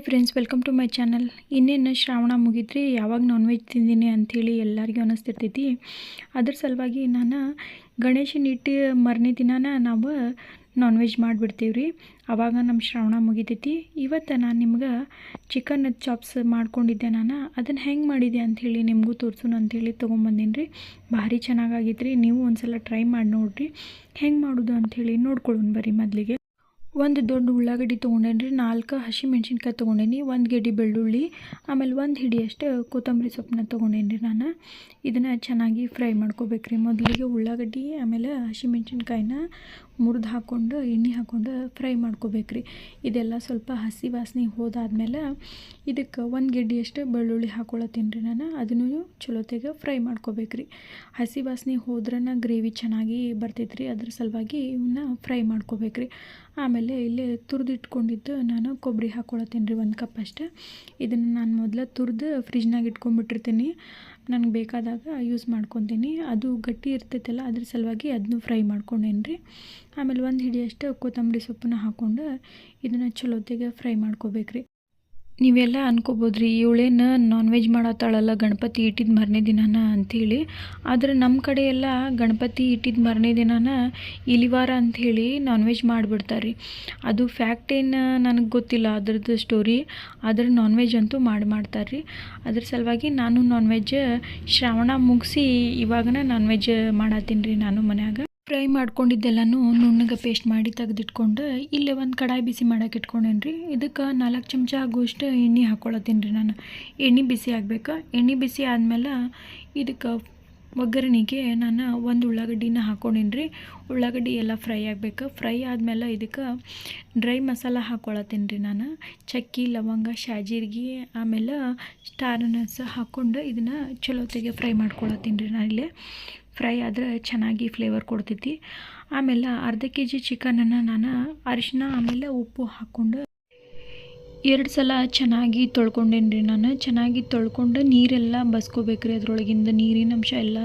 Hi friends welcome to my channel ಇನ್ನೇನು ಶ್ರಾವಣ ಮುಗಿದ್ರಿ ಯಾವಾಗ non veg ತಿಂದೀನಿ ಅಂಥೇಳಿ ಎಲ್ಲರಿಗೂ ಅನ್ನಿಸ್ತಿರ್ತೈತಿ ಅದ್ರ ಸಲುವಾಗಿ ನಾನು ಗಣೇಶನ ಇಟ್ಟು ಮರನೇ ದಿನಾನ ನಾವು ನಾನ್ ವೆಜ್ ಮಾಡಿಬಿಡ್ತೀವಿ ರೀ ಆವಾಗ ನಮ್ಮ ಶ್ರಾವಣ ಮುಗಿತೈತಿ. ಇವತ್ತು ನಾನು ನಿಮ್ಗೆ ಚಿಕನ್ ಚಾಪ್ಸ್ ಮಾಡ್ಕೊಂಡಿದ್ದೆ ನಾನು. ಅದನ್ನು ಹೆಂಗೆ ಮಾಡಿದೆ ಅಂಥೇಳಿ ನಿಮಗೂ ತೋರಿಸೋಣ ಅಂಥೇಳಿ ತೊಗೊಂಬಂದೀನಿ ರೀ ಭಾರಿ ಚೆನ್ನಾಗಾಗಿತ್ತು ರೀ ನೀವು ಒಂದು ಸಲ ಟ್ರೈ ಮಾಡಿ ನೋಡಿರಿ. ಹೆಂಗೆ ಮಾಡೋದು ಅಂಥೇಳಿ ನೋಡ್ಕೊಳ್ಳೋಣ ಬರ್ರಿ ಮೊದಲಿಗೆ. ಒಂದು ದೊಡ್ಡ ಉಳ್ಳಾಗಡ್ಡಿ ತೊಗೊಂಡೇನಿ ರೀ ನಾಲ್ಕು ಹಸಿಮೆಣ್ಸಿನ್ಕಾಯಿ ತೊಗೊಂಡೇನಿ, ಒಂದು ಗೆಡ್ಡೆ ಬೆಳ್ಳುಳ್ಳಿ, ಆಮೇಲೆ ಒಂದು ಹಿಡಿಯಷ್ಟು ಕೊತ್ತಂಬರಿ ಸೊಪ್ಪನ್ನ ತೊಗೊಂಡೇನಿ ರೀ ನಾನು. ಇದನ್ನು ಚೆನ್ನಾಗಿ ಫ್ರೈ ಮಾಡ್ಕೋಬೇಕ್ರಿ. ಮೊದಲಿಗೆ ಉಳ್ಳಾಗಡ್ಡಿ, ಆಮೇಲೆ ಹಸಿಮೆಣ್ಸಿನ್ಕಾಯಿನ ಮುರಿದು ಹಾಕ್ಕೊಂಡು ಎಣ್ಣೆ ಹಾಕ್ಕೊಂಡು ಫ್ರೈ ಮಾಡ್ಕೋಬೇಕ್ರಿ. ಇದೆಲ್ಲ ಸ್ವಲ್ಪ ಹಸಿ ವಾಸನೆ ಹೋದಾದ್ಮೇಲೆ ಇದಕ್ಕೆ ಒಂದು ಗೆಡ್ಡೆಯಷ್ಟು ಬೆಳ್ಳುಳ್ಳಿ ಹಾಕ್ಕೊಳತ್ತೀನಿ ರೀ ನಾನು. ಅದನ್ನು ಚಲೋತೆಗೆ ಫ್ರೈ ಮಾಡ್ಕೋಬೇಕ್ರಿ. ಹಸಿ ವಾಸನೆ ಹೋದ್ರನ ಗ್ರೇವಿ ಚೆನ್ನಾಗಿ ಬರ್ತೈತ್ರಿ. ಅದ್ರ ಸಲುವಾಗಿ ಇವನ್ನ ಫ್ರೈ ಮಾಡ್ಕೋಬೇಕ್ರಿ. ಆಮೇಲೆ ಇಲ್ಲೇ ತುರಿದಿಟ್ಕೊಂಡಿದ್ದು ನಾನು ಕೊಬ್ಬರಿ ಹಾಕ್ಕೊಳತ್ತೀನಿ ರೀ ಒಂದು ಕಪ್ ಅಷ್ಟು. ಇದನ್ನು ನಾನು ಮೊದಲು ತುರಿದು ಫ್ರಿಜ್ನಾಗ ಇಟ್ಕೊಂಡ್ಬಿಟ್ಟಿರ್ತೀನಿ ನನಗೆ ಬೇಕಾದಾಗ ಯೂಸ್ ಮಾಡ್ಕೊತೀನಿ. ಅದು ಗಟ್ಟಿ ಇರ್ತೈತಲ್ಲ, ಅದ್ರ ಸಲುವಾಗಿ ಅದನ್ನು ಫ್ರೈ ಮಾಡ್ಕೊಂಡೇನಿ ರೀ. ಆಮೇಲೆ ಒಂದು ಹಿಡಿಯಷ್ಟು ಕೊತ್ತಂಬರಿ ಸೊಪ್ಪನ್ನ ಹಾಕ್ಕೊಂಡು ಇದನ್ನು ಚಲೋತ್ತಿಗೆ ಫ್ರೈ ಮಾಡ್ಕೋಬೇಕ್ರಿ. ನೀವೆಲ್ಲ ಅನ್ಕೋಬೋದು ರೀ ಇವಳೇನು ನಾನ್ ವೆಜ್ ಮಾಡತ್ತಾಳಲ್ಲ ಗಣಪತಿ ಇಟ್ಟಿದ್ದ ಮರನೇ ದಿನಾನ ಅಂಥೇಳಿ ಆದರೆ ನಮ್ಮ ಕಡೆ ಎಲ್ಲ ಗಣಪತಿ ಇಟ್ಟಿದ್ದ ಮರನೇ ದಿನಾನ ಇಲಿವಾರ ಅಂಥೇಳಿ ನಾನ್ ವೆಜ್ ಮಾಡಿಬಿಡ್ತಾರೆ. ರೀ ಅದು ಫ್ಯಾಕ್ಟ್ ಏನು ನನಗೆ ಗೊತ್ತಿಲ್ಲ ಅದ್ರದ್ದು ಸ್ಟೋರಿ ಆದರೆ ನಾನ್ ವೆಜ್ ಅಂತೂ ಮಾಡಿ ಮಾಡ್ತಾರೆ ರೀ ಅದ್ರ ಸಲುವಾಗಿ ನಾನು ನಾನ್ ವೆಜ್ ಶ್ರಾವಣ ಮುಗಿಸಿ ಇವಾಗನ ನಾನ್ ವೆಜ್ ಮಾಡತ್ತೀನಿ ರೀ ನಾನು ಮನ್ಯಾಗ. ಫ್ರೈ ಮಾಡ್ಕೊಂಡಿದ್ದೆಲ್ಲನೂ ನುಣ್ಣಗೆ ಪೇಸ್ಟ್ ಮಾಡಿ ತೆಗೆದಿಟ್ಕೊಂಡು ಇಲ್ಲೇ ಒಂದು ಕಡಾಯಿ ಬಿಸಿ ಮಾಡೋಕೆ ಇಟ್ಕೊಂಡೇನಿ ರೀ ಇದಕ್ಕೆ ನಾಲ್ಕು ಚಮಚ ಆಗುವಷ್ಟು ಎಣ್ಣೆ ಹಾಕ್ಕೊಳತ್ತೀನಿ ರೀ ನಾನು. ಎಣ್ಣೆ ಬಿಸಿ ಆಗಬೇಕು. ಎಣ್ಣೆ ಬಿಸಿ ಆದಮೇಲೆ ಇದಕ್ಕೆ ಒಗ್ಗರಣೆಗೆ ನಾನು ಒಂದು ಉಳ್ಳಾಗಡ್ಡಿನ ಹಾಕ್ಕೊಂಡಿನಿ ರೀ ಉಳ್ಳಾಗಡ್ಡಿ ಎಲ್ಲ ಫ್ರೈ ಆಗಬೇಕು. ಫ್ರೈ ಆದಮೇಲೆ ಇದಕ್ಕೆ ಡ್ರೈ ಮಸಾಲ ಹಾಕ್ಕೊಳತ್ತೀನಿ ರೀ ನಾನು. ಚಕ್ಕಿ, ಲವಂಗ, ಶಾಜೀರಿಗೆ, ಆಮೇಲೆ ಸ್ಟಾರ್ ನಟ್ಸ್ ಹಾಕ್ಕೊಂಡು ಇದನ್ನು ಚಲೋತ್ತಿಗೆ ಫ್ರೈ ಮಾಡ್ಕೊಳತ್ತೀನಿ ರೀ ನಾನು ಇಲ್ಲೇ. ಫ್ರೈ ಆದರೆ ಚೆನ್ನಾಗಿ ಫ್ಲೇವರ್ ಕೊಡ್ತೈತಿ. ಆಮೇಲೆ ಅರ್ಧ ಕೆ ಜಿ ಚಿಕನನ್ನು ನಾನು ಅರಿಶಿನ ಆಮೇಲೆ ಉಪ್ಪು ಹಾಕ್ಕೊಂಡು ಎರಡು ಸಲ ಚೆನ್ನಾಗಿ ತೊಳ್ಕೊಂಡೇನಿ ರೀ ನಾನು. ಚೆನ್ನಾಗಿ ತೊಳ್ಕೊಂಡು ನೀರೆಲ್ಲ ಬಸ್ಕೋಬೇಕ್ರಿ ಅದರೊಳಗಿಂದ ನೀರಿನ ಅಂಶ ಎಲ್ಲ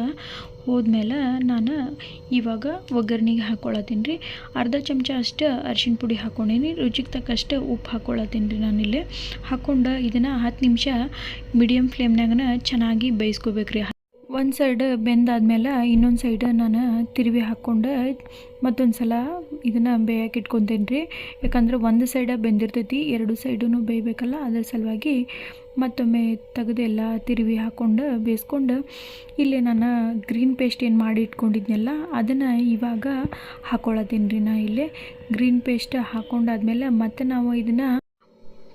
ಹೋದ್ಮೇಲೆ ನಾನು ಇವಾಗ ಒಗ್ಗರಣೆಗೆ ಹಾಕ್ಕೊಳತ್ತೀನಿ ರೀ. ಅರ್ಧ ಚಮಚ ಅಷ್ಟು ಅರ್ಶಿಣ ಪುಡಿ ಹಾಕ್ಕೊಂಡೇನಿ ರುಚಿಗೆ ತಕ್ಕಷ್ಟು ಉಪ್ಪು ಹಾಕ್ಕೊಳತ್ತೀನಿ ರೀ ನಾನಿಲ್ಲಿ. ಹಾಕ್ಕೊಂಡು ಇದನ್ನು ಹತ್ತು ನಿಮಿಷ ಮೀಡಿಯಮ್ ಫ್ಲೇಮ್ನಾಗನ ಚೆನ್ನಾಗಿ ಬೇಯಿಸ್ಕೋಬೇಕ್ರಿ. ಒಂದು ಸೈಡ್ ಬೆಂದಾದ್ಮೇಲೆ ಇನ್ನೊಂದು ಸೈಡ್ ನಾನು ತಿರುವಿ ಹಾಕ್ಕೊಂಡು ಮತ್ತೊಂದು ಸಲ ಇದನ್ನು ಬೇಯಕ್ಕೆ ಇಟ್ಕೊತೇನೆ ರೀ ಯಾಕಂದ್ರೆ ಒಂದು ಸೈಡ ಬೆಂದಿರ್ತೈತಿ, ಎರಡು ಸೈಡೂ ಬೇಯಬೇಕಲ್ಲ, ಅದ್ರ ಸಲುವಾಗಿ ಮತ್ತೊಮ್ಮೆ ತೆಗೆದು ಎಲ್ಲ ತಿರುವಿ ಹಾಕ್ಕೊಂಡು ಬೇಯಿಸ್ಕೊಂಡು ಇಲ್ಲಿ ನಾನು ಗ್ರೀನ್ ಪೇಸ್ಟ್ ಏನು ಮಾಡಿ ಇಟ್ಕೊಂಡಿದ್ನಲ್ಲ, ಅದನ್ನು ಇವಾಗ ಹಾಕ್ಕೊಳತ್ತೀನಿ ರೀ ನಾ ಇಲ್ಲಿ. ಗ್ರೀನ್ ಪೇಸ್ಟ್ ಹಾಕ್ಕೊಂಡಾದ್ಮೇಲೆ ಮತ್ತೆ ನಾವು ಇದನ್ನು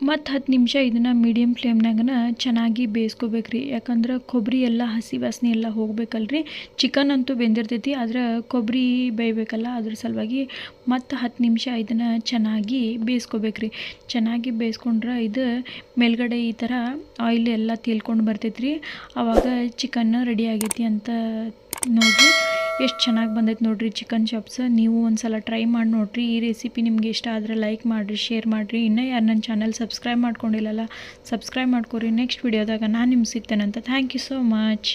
ಮತ್ತು ಹತ್ತು ನಿಮಿಷ ಇದನ್ನು ಮೀಡಿಯಮ್ ಫ್ಲೇಮ್ನಾಗನ ಚೆನ್ನಾಗಿ ಬೇಯಿಸ್ಕೋಬೇಕ್ರಿ. ಯಾಕಂದ್ರೆ ಕೊಬ್ಬರಿ ಎಲ್ಲ ಹಸಿ ವಾಸನೆ ಎಲ್ಲ ಹೋಗ್ಬೇಕಲ್ರಿ. ಚಿಕನ್ ಅಂತೂ ಬೆಂದಿರ್ತೈತಿ, ಆದ್ರೆ ಕೊಬ್ಬರಿ ಬೇಯಬೇಕಲ್ಲ, ಅದ್ರ ಸಲುವಾಗಿ ಮತ್ತು ಹತ್ತು ನಿಮಿಷ ಇದನ್ನು ಚೆನ್ನಾಗಿ ಬೇಯಿಸ್ಕೋಬೇಕ್ರಿ. ಚೆನ್ನಾಗಿ ಬೇಯಿಸ್ಕೊಂಡ್ರೆ ಇದು ಮೇಲ್ಗಡೆ ಈ ಥರ ಆಯಿಲ್ ಎಲ್ಲ ತೇಲ್ಕೊಂಡು ರೀ ಆವಾಗ ಚಿಕನ್ ರೆಡಿ ಆಗೈತಿ ಅಂತ ನೋಡಿರಿ. ಎಷ್ಟು ಚೆನ್ನಾಗಿ ಬಂದೈತೆ ನೋಡಿರಿ ಚಿಕನ್ ಚಾಪ್ಸ್ ನೀವು ಒಂದು ಸಲ ಟ್ರೈ ಮಾಡಿ ನೋಡಿರಿ. ಈ ರೆಸಿಪಿ ನಿಮಗೆ ಇಷ್ಟ ಆದರೆ ಲೈಕ್ ಮಾಡಿರಿ ಶೇರ್ ಮಾಡಿರಿ. ಇನ್ನೂ ಯಾರು ನನ್ನ ಚಾನಲ್ ಸಬ್ಸ್ಕ್ರೈಬ್ ಮಾಡ್ಕೊಂಡಿಲ್ಲಲ್ಲ ಸಬ್ಸ್ಕ್ರೈಬ್ ಮಾಡ್ಕೊರಿ. ನೆಕ್ಸ್ಟ್ ವಿಡಿಯೋದಾಗ ನಾನು ನಿಮ್ಗೆ ಅಂತ ಥ್ಯಾಂಕ್ ಯು ಸೋ ಮಚ್